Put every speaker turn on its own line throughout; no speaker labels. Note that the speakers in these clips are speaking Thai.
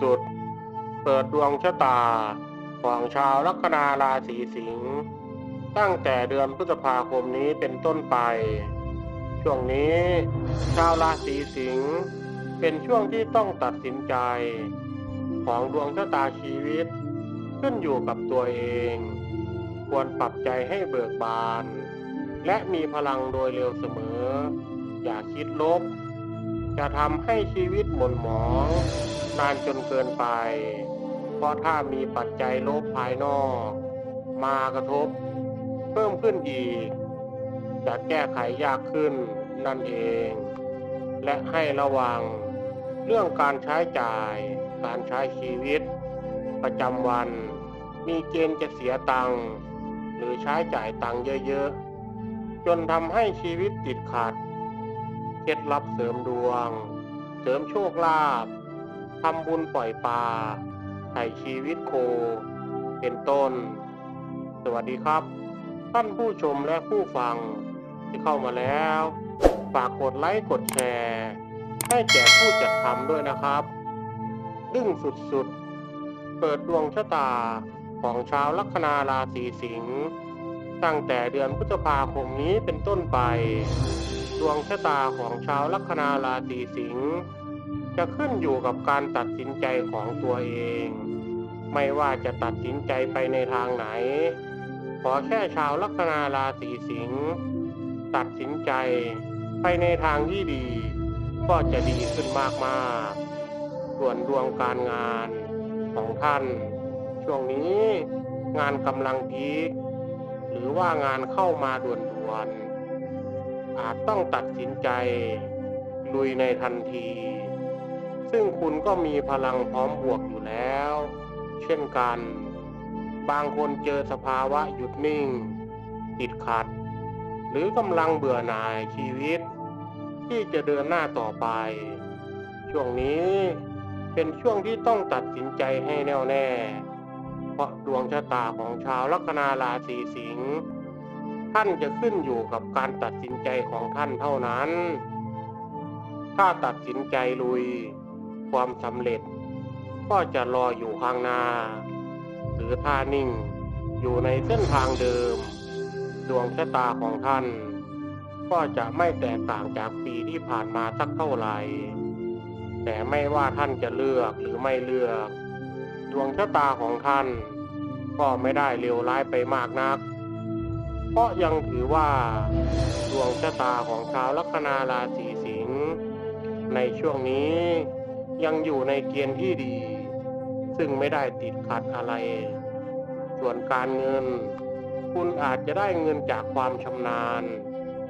สุดๆเปิดดวงชะตา ของชาวลัคนาราศีสิงห์ตั้งแต่เดือนพฤษภาคมนี้เป็นต้นไป ช่วงนี้ ชาวราศีสิงห์เป็นช่วงที่ต้องตัดสินใจ ของดวงชะตาชีวิต ขึ้นอยู่กับตัวเอง ควรปรับใจให้เบิกบาน และมีพลังโดยเร็วเสมอ อย่าคิดลบ จะทำให้ชีวิตหม่นหมองนานจนเกินไป เพราะถ้ามีปัจจัยลบภายนอก มากระทบ เพิ่มขึ้นอีก จะแก้ไขยากขึ้นนั่นเอง และให้ระวังเรื่องการใช้จ่าย การใช้ชีวิต ประจำวัน มีเกณฑ์จะเสียตังค์หรือใช้จ่ายตังค์เยอะๆ จนทำให้ชีวิตติดขัด เคล็ดลับเสริมดวง เสริมโชคลาภทำบุญปล่อยปลาไถ่ชีวิตโค เป็นต้น สวัสดีครับ ท่านผู้ชมและผู้ฟังที่เข้ามาแล้ว ฝากกดไลค์กดแชร์ให้แก่ผู้จัดทำด้วยนะครับ ดึงสุดๆ เปิดดวงชะตาของชาวลัคนาราศีสิงห์ตั้งแต่เดือนพฤษภาคมนี้เป็นต้นไป ดวงชะตาของชาวลัคนาราศีสิงห์จะขึ้นอยู่กับการตัดสินใจของตัวเอง ไม่ว่าจะตัดสินใจไปในทางไหน ขอแค่ชาวลัคนาราศีสิงห์ตัดสินใจไปในทางที่ดี ก็จะดีขึ้นมากๆส่วนดวงการงานของท่าน ช่วงนี้งานกำลังพีคหรือว่างานเข้ามาด่วนๆ อาจต้องตัดสินใจ ลุยในทันที ซึ่งคุณก็มีพลังพร้อมบวกอยู่แล้ว เช่นกัน บางคนเจอสภาวะหยุดนิ่ง ติดขัด หรือกำลังเบื่อหน่ายชีวิต ที่จะเดินหน้าต่อไป ช่วงนี้เป็นช่วงที่ต้องตัดสินใจให้แน่วแน่ เพราะดวงชะตาของชาวลัคนาราศีสิงห์ ท่านจะขึ้นอยู่กับการตัดสินใจของท่านเท่านั้น ถ้าตัดสินใจลุย ความสำเร็จ ก็จะรออยู่ข้างหน้า หรือท่านิ่งอยู่ในเส้นทางเดิม ดวงชะตาของท่าน ก็จะไม่แตกต่างจากปีที่ผ่านมาสักเท่าไหร่ แต่ไม่ว่าท่านจะเลือกหรือไม่เลือก ดวงชะตาของท่าน ก็ไม่ได้เลวร้ายไปมากนัก ราะยังถือว่าดวงชะตาของชาวลัคนาราศีสิงห์ในช่วงนี้ยังอยู่ในเกณฑ์ที่ดี ซึ่งไม่ได้ติดขัดอะไร ส่วนการเงิน คุณอาจจะได้เงินจากความชำนาญ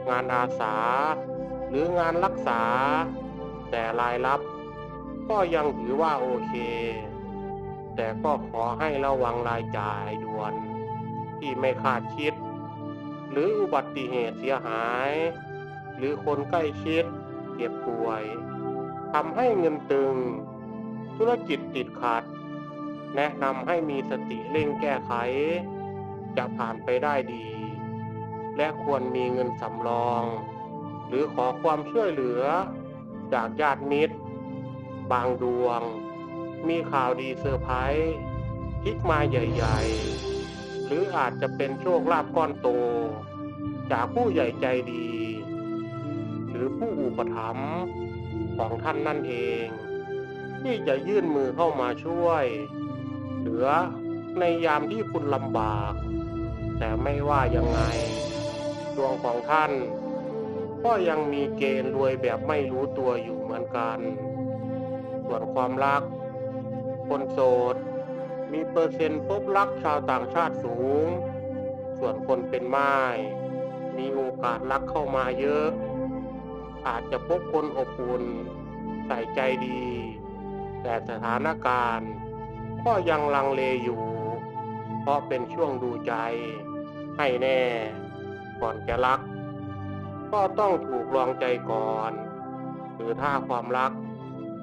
งานอาสา หรืองานรักษา แต่รายรับ ก็ยังถือว่าโอเค แต่ก็ขอให้ระวังรายจ่ายด่วน ที่ไม่คาดคิด หรืออุบัติเหตุเสียหาย หรือคนใกล้ชิดเจ็บป่วยทำให้เงินตึง ธุรกิจติดขัด แนะนำให้มีสติเร่งแก้ไข จะผ่านไปได้ดี และควรมีเงินสำรอง หรือขอความช่วยเหลือ จากญาติมิตร บางดวง มีข่าวดีเซอร์ไพรส์พลิกมาใหญ่ ๆ รืออาจจะเป็นโชคลาภก้อนโต จากผู้ใหญ่ใจดี หรือผู้อุปถัมภ์ของท่านนั่นเอง ที่จะยื่นมือเข้ามาช่วย เหลือในยามที่คุณลำบาก แต่ไม่ว่ายังไงดวงของท่าน ก็ยังมีเกณฑ์รวยแบบไม่รู้ตัวอยู่เหมือนกัน ส่วนความรัก คนโสด เปอร์เซ็นต์พบรักชาวต่างชาติสูง ส่วนคนเป็นไม้มีโอกาสรักเข้ามาเยอะ อาจจะพบคนอบอุ่นใส่ใจดี แต่สถานการณ์ก็ยังลังเลอยู่ เพราะเป็นช่วงดูใจ ให้แน่ ก่อนจะรัก ก็ต้องถูกลองใจก่อน หรือถ้าความรัก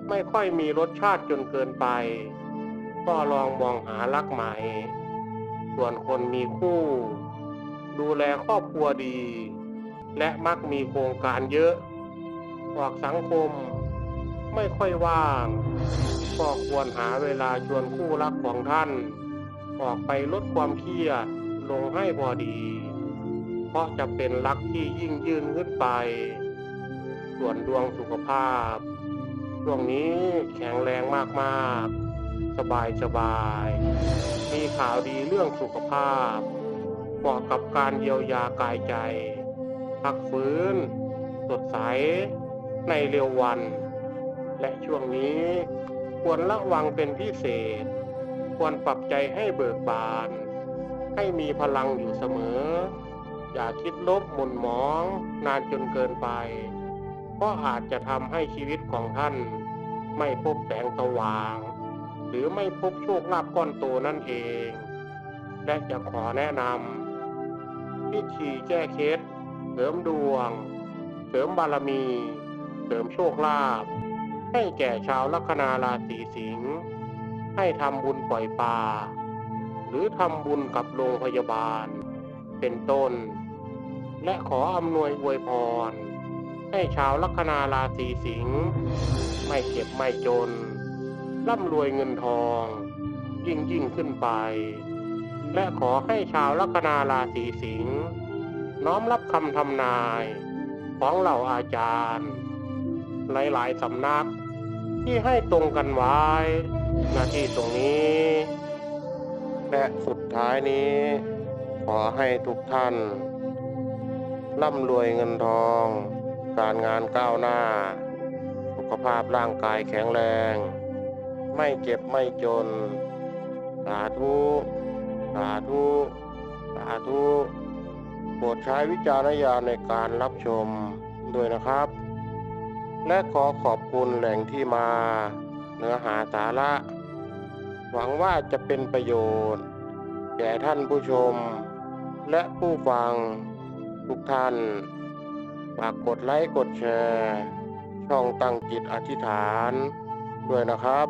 ไม่ค่อยมีรสชาติจนเกินไป ก็ลองมองหารักใหม่ ส่วนคนมีคู่ ดูแลครอบครัวดี และมักมีโครงการเยอะออกสังคม ไม่ค่อยว่างก็ควรหาเวลาชวนคู่รักของท่าน ออกไปลดความเครียดลงให้พอดี เพราะจะเป็นรักที่ยิ่งยืนขึ้นไป ส่วนดวงสุขภาพ ช่วงนี้แข็งแรงมากๆ สบายสบาย มีข่าวดีเรื่องสุขภาพ เหมาะกับการเยียวยากายใจ พักฟื้น สดใส ในเร็ววัน และช่วงนี้ควรระวังเป็นพิเศษ ควรปรับใจให้เบิกบาน ให้มีพลังอยู่เสมอ อย่าคิดลบหมุนหมองนานจนเกินไป เพราะอาจจะทำให้ชีวิตของท่านไม่พบแสงสว่าง หรือไม่พบโชคลาภก้อนโตนั่นเอง และจะขอแนะนำพิธีแก้เคล็ดเสริมดวง เสริมบารมี เสริมโชคลาภให้แก่ชาวลัคนาราศีสิงห์ให้ทำบุญปล่อยปลาหรือทำบุญกับโรงพยาบาล เป็นต้น และขออำนวยอวยพร ให้ชาวลัคนาราศีสิงห์ไม่เจ็บไม่จน ร่ำรวยเงินทอง ยิ่งยิ่งขึ้นไป และขอให้ชาวลัคนาราศีสิงห์น้อมรับคำทำนาย ของเหล่าอาจารย์ หลายๆสำนัก ที่ให้ตรงกันไว้หน้าที่ตรงนี้ และสุดท้ายนี้ ขอให้ทุกท่านร่ำรวยเงินทอง การงานก้าวหน้า สุขภาพร่างกายแข็งแรง ไม่เจ็บไม่จน สาธุ สาธุ สาธุโปรดใช้วิจารณญาณในการรับชมด้วยนะครับ และขอขอบคุณแหล่งที่มา เนื้อหาสาระ หวังว่าจะเป็นประโยชน์ แก่ท่านผู้ชม และผู้ฟังทุกท่านฝากกดไลค์กดแชร์ ช่องตั้งจิตอธิษฐานด้วยนะครับ